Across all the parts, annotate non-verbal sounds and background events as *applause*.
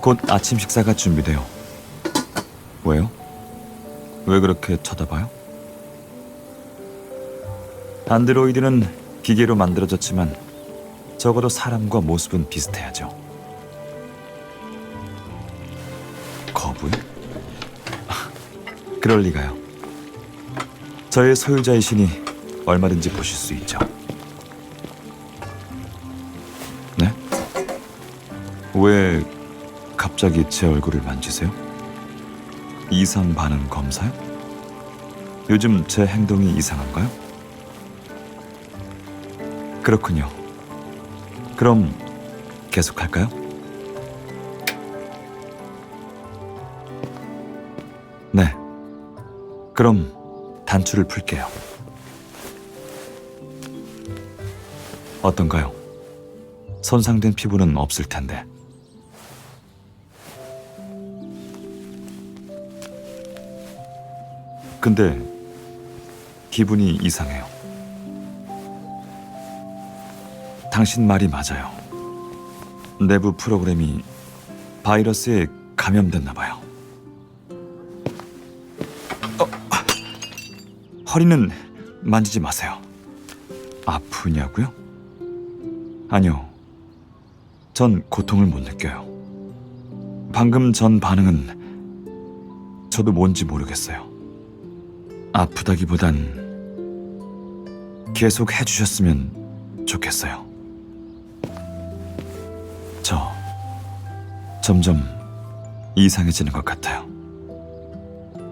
곧 아침 식사가 준비돼요. 왜요? 왜 그렇게 쳐다봐요? 안드로이드는 기계로 만들어졌지만 적어도 사람과 모습은 비슷해야죠. 거부요? *laughs* 그럴 리가요. 저의 소유자이시니 얼마든지 보실 수 있죠. 네? 왜 갑자기 제 얼굴을 만지세요? 이상 반응 검사요? 요즘 제 행동이 이상한가요? 그렇군요. 그럼 계속할까요? 네. 그럼 단추를 풀게요. 어떤가요? 손상된 피부는 없을 텐데. 근데 기분이 이상해요. 당신 말이 맞아요. 내부 프로그램이 바이러스에 감염됐나 봐요. 어, 아, 허리는 만지지 마세요. 아프냐고요? 아니요. 전 고통을 못 느껴요. 방금 전 반응은 저도 뭔지 모르겠어요. 아프다기보단 계속 해주셨으면 좋겠어요. 저 점점 이상해지는 것 같아요.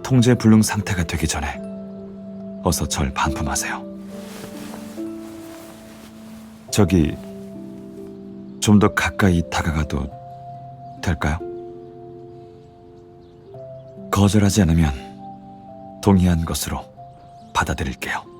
통제 불능 상태가 되기 전에 어서 절 반품하세요. 저기 좀 더 가까이 다가가도 될까요? 거절하지 않으면 동의한 것으로 받아들일게요.